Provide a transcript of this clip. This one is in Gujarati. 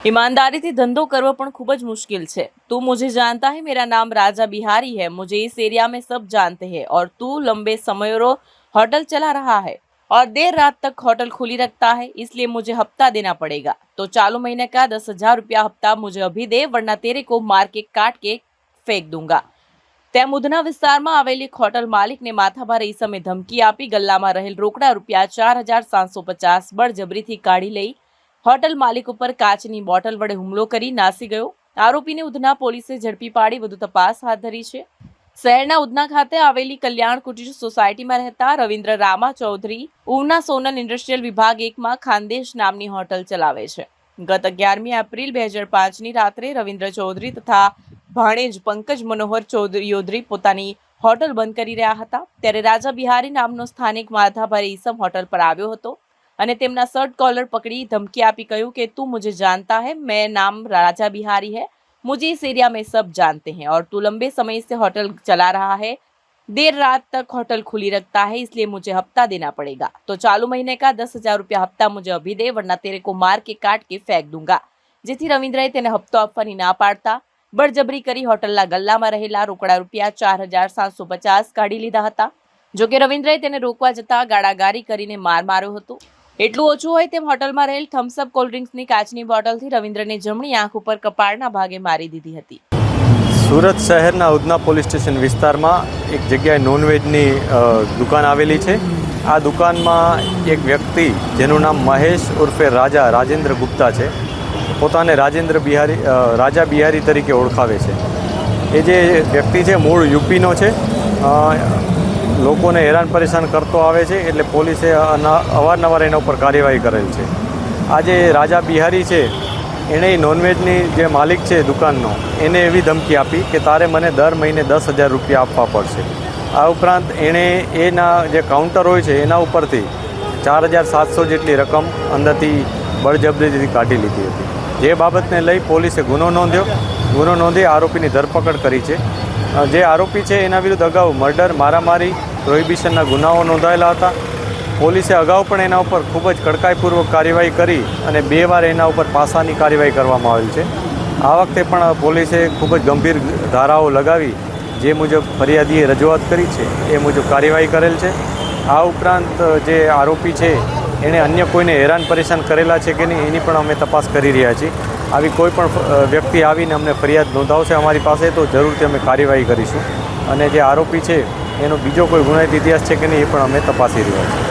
ईमानदारी धंधो करना पण खूब ज मुश्किल है तू मुझे जानता है मेरा नाम राजा बिहारी है मुझे इस एरिया में सब जानते हैं और तू लंबे समय रो होटल चला रहा है और देर रात तक होटल खुली रखता है इसलिए मुझे हफ्ता देना पड़ेगा तो चालू महीने का दस हजार रुपया हफ्ता मुझे अभी दे वरना तेरे को मार के काट के फेंक दूंगा તેમ ઉધના વિસ્તારમાં આવેલી એક હોટલ માલિકને માથાભારે ઈસમે ધમકી આપી ગલ્લામાં રહેલ રોકડા રૂપિયા ચાર હજાર સાતસો પચાસ બળજબરીથી કાઢી લઈ હોટલ માલિક ઉપર કાચની બોટલ વડે હુમલો કરી નાસી ગયો. આરોપીને ઉધના પોલીસે ઝડપી પાડી વધુ તપાસ હાથ ધરી છે. શહેરના ઉધના ખાતે આવેલી કલ્યાણ કુટીર સોસાયટીમાં રહેતા રવિન્દ્ર રામા ચૌધરી ઉના સોનલ ઇન્ડસ્ટ્રીયલ વિભાગ એકમાં ખાનદેશ નામની હોટલ ચલાવે છે. ગત અગિયારમી એપ્રિલ બે હજાર પાંચની રાત્રે રવિન્દ્ર ચૌધરી તથા ભાણેજ પંકજ મનોહર ચૌધરી યોધરી પોતાની હોટલ બંધ કરી રહ્યા હતા. ત્યારે રાજા બિહારી નામનો સ્થાનિક માથાભારે ઈસમ હોટલ પર આવ્યો હતો. અને તેમના શર્ટ કોલર પકડી ધમકી આપી કહ્યું કે, તું મુજે જાનતા હૈ, મેં નામ રાજા બિહારી હૈ, મુજે ઇસ એરિયા મેં સબ જાનતે હૈ. ઓર તું લંબે સમય સે હોટલ ચલા देर रात तक होटल खुली रखता है इसलिए मुझे हफ़्ता देना पड़ेगा तो चालू महीने का दस हज़ार रुपया हफ़्ता मुझे अभी दे वरना तेरे को मार के काट के फेंक दूँगा जिथी रविन्द्र तेने हफ्तों अपन ही ना पाड़ता बड़जबरी करी होटल ला गला में रहेला रोकड़ा रुपया चार हज़ार सात सौ पचास काढ़ी लीधा था जो कि रविंद्र रोकवा जता गाड़ागारी कर मार मारो એટલું ઓછું હોય તેમ હોટલમાં રહેલ થમ્સઅપ કોલ્ડ ડ્રિંક્સની કાચની બોટલથી રવિન્દ્રને જમણી આંખ ઉપર કપાળના ભાગે મારી દીધી હતી. સુરત શહેરના ઉધના પોલીસ સ્ટેશન વિસ્તારમાં એક જગ્યાએ નોનવેજની દુકાન આવેલી છે. આ દુકાનમાં એક વ્યક્તિ જેનું નામ મહેશ ઉર્ફે રાજા રાજેન્દ્ર ગુપ્તા છે. પોતાને રાજેન્દ્ર બિહારી રાજા બિહારી તરીકે ઓળખાવે છે. એ જે વ્યક્તિ છે, મૂળ યુપીનો છે. લોકોને હેરાન પરેશાન કરતો આવે છે એટલે પોલીસે અવારનવાર એના ઉપર કાર્યવાહી કરેલ છે. આજે રાજા બિહારી છે, એણે નોનવેજની જે માલિક છે દુકાનનો, એને એવી ધમકી આપી કે તારે મને દર મહિને દસ હજાર રૂપિયા આપવા પડશે. આ ઉપરાંત એણે એના જે કાઉન્ટર હોય છે, એના ઉપરથી ચાર હજાર સાતસો જેટલી રકમ અંદરથી બળજબરીથી કાઢી લીધી હતી. જે બાબતને લઈ પોલીસે ગુનો નોંધ્યો. ગુનો નોંધી આરોપીની ધરપકડ કરી છે. જે આરોપી છે એના વિરુદ્ધ અગાઉ મર્ડર, મારામારી, પ્રોહિબિશનના ગુનાઓ નોંધાયેલા હતા. પોલીસે અગાઉ પણ એના ઉપર ખૂબ જ કડકાઈપૂર્વક કાર્યવાહી કરી અને બે વાર એના ઉપર પાસાની કાર્યવાહી કરવામાં આવેલ છે. આ વખતે પણ પોલીસે ખૂબ જ ગંભીર ધારાઓ લગાવી, જે મુજબ ફરિયાદીએ રજૂઆત કરી છે, એ મુજબ કાર્યવાહી કરેલ છે. આ ઉપરાંત જે આરોપી છે, એણે અન્ય કોઈને હેરાન પરેશાન કરેલા છે કે નહીં, એની પણ અમે તપાસ કરી રહ્યા છીએ. આવી કોઈ પણ વ્યક્તિ આવીને અમને ફરિયાદ નોંધાવશે અમારી પાસે, તો જરૂરથી અમે કાર્યવાહી કરીશું. અને જે આરોપી છે, એનો બીજો કોઈ ગુનાહિત ઇતિહાસ છે કે નહીં, એ પણ અમે તપાસી રહ્યા છીએ.